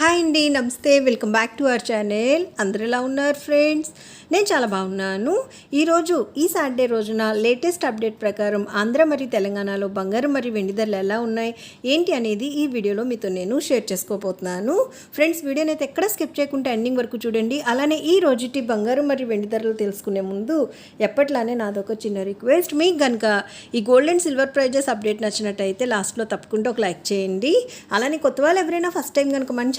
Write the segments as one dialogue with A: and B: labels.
A: Hi అండి నమస్తే. Welcome back to our channel. అందరు ఎలా ఉన్నారు ఫ్రెండ్స్? నేను చాలా బాగున్నాను. ఈరోజు ఈ సాటర్డే రోజున లేటెస్ట్ అప్డేట్ ప్రకారం ఆంధ్ర మరియు తెలంగాణలో బంగారం మరియు వెండి ధరలు ఎలా ఉన్నాయి ఏంటి అనేది ఈ వీడియోలో మీతో నేను షేర్ చేసుకోబోతున్నాను. ఫ్రెండ్స్ వీడియోని అయితే ఎక్కడ స్కిప్ చేయకుండా ఎండింగ్ వరకు చూడండి. అలానే ఈ రోజుటి బంగారం మరియు వెండి ధరలు తెలుసుకునే ముందు ఎప్పట్లానే నాదొక చిన్న రిక్వెస్ట్. మీకు కనుక ఈ gold and silver prizes update నచ్చినట్టయితే లాస్ట్లో తప్పకుండా ఒక లైక్ చేయండి. అలానే కొత్త వాళ్ళు ఎవరైనా ఫస్ట్ టైం కనుక మంచి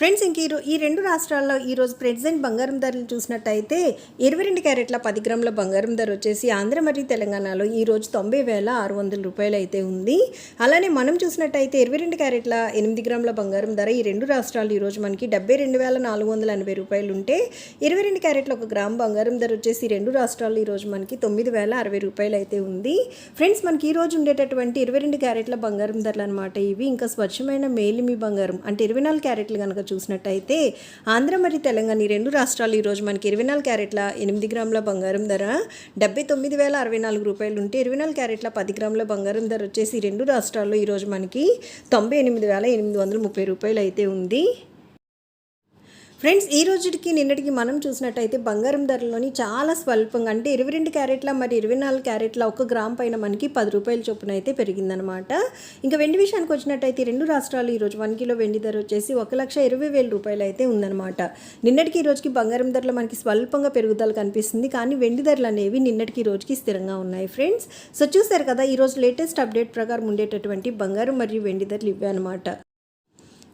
A: ఫ్రెండ్స్ ఇంక ఈరో ఈ రెండు రాష్ట్రాల్లో ఈరోజు ప్రెసిడెంట్ బంగారం ధరలు చూసినట్టయితే ఇరవై రెండు క్యారెట్ల పది గ్రాముల బంగారం ధర వచ్చేసి ఆంధ్ర మరియు తెలంగాణలో ఈరోజు తొంభై వేల ఆరు వందల రూపాయలు అయితే ఉంది. అలానే మనం చూసినట్టయితే ఇరవై రెండు క్యారెట్ల ఎనిమిది గ్రాముల బంగారం ధర ఈ రెండు రాష్ట్రాలు ఈరోజు మనకి డెబ్బై రెండు వేల నాలుగు వందల ఎనభై రూపాయలు ఉంటే ఇరవై రెండు క్యారెట్ల ఒక గ్రామ్ బంగారం ధర వచ్చేసి రెండు రాష్ట్రాల్లో ఈరోజు మనకి తొమ్మిది వేల అరవై రూపాయలు అయితే ఉంది. ఫ్రెండ్స్ మనకి ఈ రోజు ఉండేటటువంటి ఇరవై రెండు క్యారెట్ల బంగారం ధరలు అనమాట ఇవి. ఇంకా స్వచ్ఛమైన మేలిమి బంగారం అంటే ఇరవై నాలుగు క్యారెట్లు కనుక చూసినట్టయితే ఆంధ్ర మరియు తెలంగాణ ఈ రెండు రాష్ట్రాలు ఈరోజు మనకి ఇరవై నాలుగు క్యారెట్ల ఎనిమిది గ్రాముల బంగారం ధర డెబ్బై తొమ్మిది వేల అరవై నాలుగు రూపాయలు ఉంటే ఇరవై నాలుగు క్యారెట్ల పది గ్రాముల బంగారం ధర వచ్చేసి రెండు రాష్ట్రాల్లో ఈరోజు మనకి తొంభై ఎనిమిది వేల ఎనిమిది వందల ముప్పై రూపాయలు అయితే ఉంది. ఫ్రెండ్స్ ఈ రోజుకి నిన్నటికి మనం చూసినట్టయితే బంగారం ధరలోని చాలా స్వల్పంగా అంటే ఇరవై రెండు క్యారెట్ల మరి ఇరవై నాలుగు క్యారెట్ల ఒక గ్రామ్ పైన మనకి పది రూపాయల చొప్పున అయితే పెరిగిందనమాట ఇంకా వెండి విషయానికి వచ్చినట్టయితే రెండు రాష్ట్రాలు ఈరోజు వన్ కిలో వెండి ధర వచ్చేసి ఒక లక్ష ఇరవై వేల రూపాయలు అయితే ఉందన్నమాట. నిన్నటికి ఈ రోజుకి బంగారం ధరలు మనకి స్వల్పంగా పెరుగుదల కనిపిస్తుంది. కానీ వెండి ధరలు అనేవి నిన్నటికి ఈ రోజుకి స్థిరంగా ఉన్నాయి ఫ్రెండ్స్. సో చూసారు కదా ఈరోజు లేటెస్ట్ అప్డేట్ ప్రకారం ఉండేటటువంటి బంగారం మరియు వెండి ధరలు ఇవే అనమాట